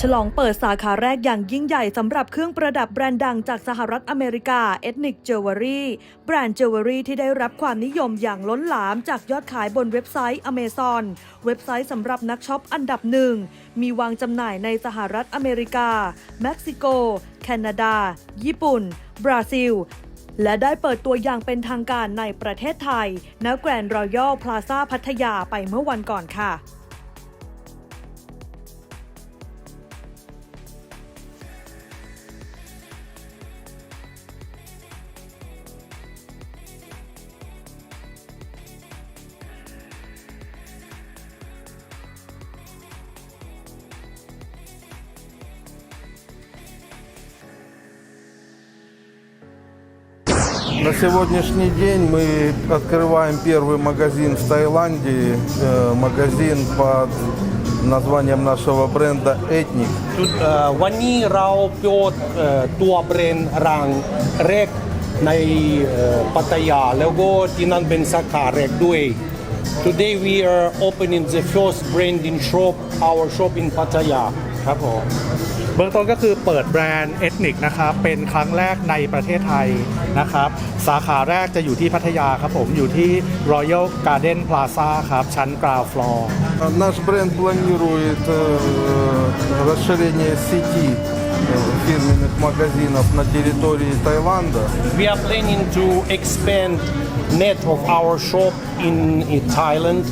ฉลองเปิดสาขาแรกอย่างยิ่งใหญ่สำหรับเครื่องประดับแบรนด์ดังจากสหรัฐอเมริกา Ethnic Jewelry แบรนด์ Jewelry ที่ได้รับความนิยมอย่างล้นหลามจากยอดขายบนเว็บไซต์ Amazon เว็บไซต์สำหรับนักช็อปอันดับหนึ่ง มีวางจำหน่ายในสหรัฐอเมริกา เม็กซิโก แคนาดา ญี่ปุ่น บราซิลและได้เปิดตัวอย่างเป็นทางการในประเทศไทยณแกรนด์รอยัลพลาซาพัทยาไปเมื่อวันก่อนค่ะ На сегодняшний день мы открываем первый магазин в Таиланде, э, магазин под названием нашего бренда «Этник». จุดเอ่อวันนี้เราเปิดเอ่อตัวแบรนด์รังแรกในเอ่อปัตยาแล้วก็ที่นั่นเป็นสาขาแรกด้วย Today we are opening the first branding shop our shop in Pattaya ครับผม เบื้องต้นก็คือเปิดแบรนด์เอทนิกนะครับ เป็นครั้งแรกในประเทศไทยนะครับ สาขาแรกจะอยู่ที่พัทยาครับผม อยู่ที่ Royal Garden Plaza ครับ ชั้น ground floor Наш бренд планирует э, расширение сети э, фирменных магазинов на территории Таиланда. We are planning to expand net of our shop in, in Thailand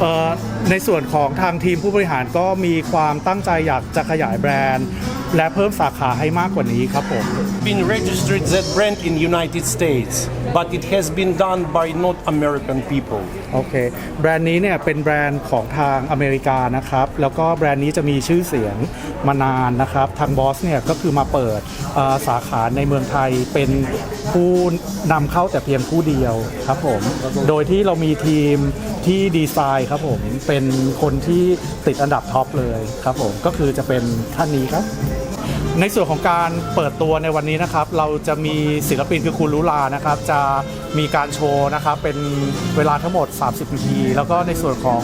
เอ่อ ในส่วนของทางทีมผู้บริหารก็มีความตั้งใจอยากจะขยายแบรนด์ และเพิ่มสาขาให้มากกว่านี้ครับผม been registered that brand in United States, but it has been done by not American people. โอเค แบรนด์นี้เนี่ยเป็นแบรนด์ของทางอเมริกานะครับ แล้วก็แบรนด์นี้จะมีชื่อเสียงมานานนะครับ ทางบอสเนี่ยก็คือมาเปิดเอ่อสาขาในเมืองไทยเป็นผู้นำเข้าแต่เพียงผู้เดียวครับผม โดยที่เรามีทีมที่ดีไซน์ครับผมเป็นป็นคนที่ติดอันดับท็อปเลยครับผมก็คือจะเป็นท่านนี้ครับ ในส่วนของการเปิดตัวในวันนี้นะครับ เราจะมีศิลปินคือคุณลุลานะครับ จะมีการโชว์นะครับเป็นเวลาทั้งหมด 30 นาที แล้วก็ในส่วนของ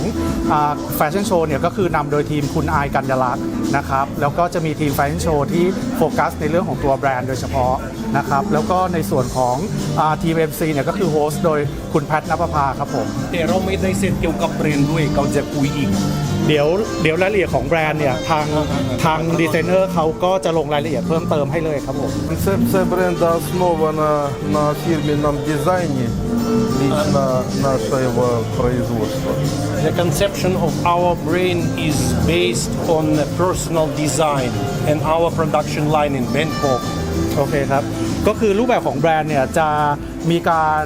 แฟชั่นโชว์เนี่ยก็คือนำโดยทีมคุณอายกัญญาลักษณ์นะครับ แล้วก็จะมีทีมแฟชั่นโชว์ที่โฟกัสในเรื่องของตัวแบรนด์โดยเฉพาะนะครับ แล้วก็ในส่วนของทีม MC เนี่ยก็คือโฮสต์โดยคุณแพทนภพาครับผมแต่เราไม่ได้เซ็นเกี่ยวกับแบรนด์ด้วยเขาจะคุยอีก เดี๋ยวเดี๋ยวรายละเอียดของแบรนด์เนี่ยทางทางดีไซเนอร์เขาก็จะลงรายละเอียดเพิ่มเติมให้เลยครับผม Концепция бренда основана на фирменном дизайне лично нашего производства. The conception of our brand is based on a personal design and our production line in Bangkok. โอเคครับ ก็คือรูปแบบของแบรนด์เนี่ยจะ มีการ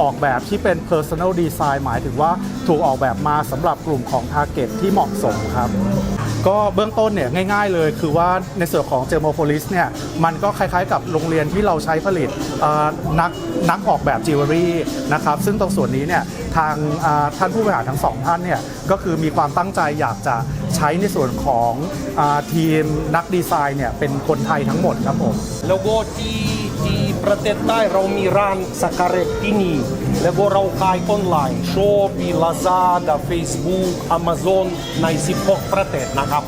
ออกแบบที่เป็น personal design หมายถึงว่าถูกออกแบบมาสำหรับกลุ่มของ target ที่เหมาะสมครับ ก็เบื้องต้นเนี่ยง่ายๆเลยคือว่าในส่วนของ g e m o p o l i s เนี่ยมันก็คล้ายๆกับโรงเรียนที่เราใช้ผลิตนักนักออกแบบจิวเวลรี่นะครับซึ่งตรงส่วนนี้เนี่ยทางท่านผู้บริหารทั้งสองท่านเนี่ยก็คือมีความตั้งใจอยากจะ ใช้ในส่วนของอาทีมนักดีไซน์เนี่ยเป็นคนไทยทั้งหมดครับผม แล้วก็ที่ที่ประเทศใต้เรามีร้านสักการะที่นี่แล้วก็เราขายออนไลน์ Shopee Lazada Facebook Amazon ใน16ประเทศนะครับ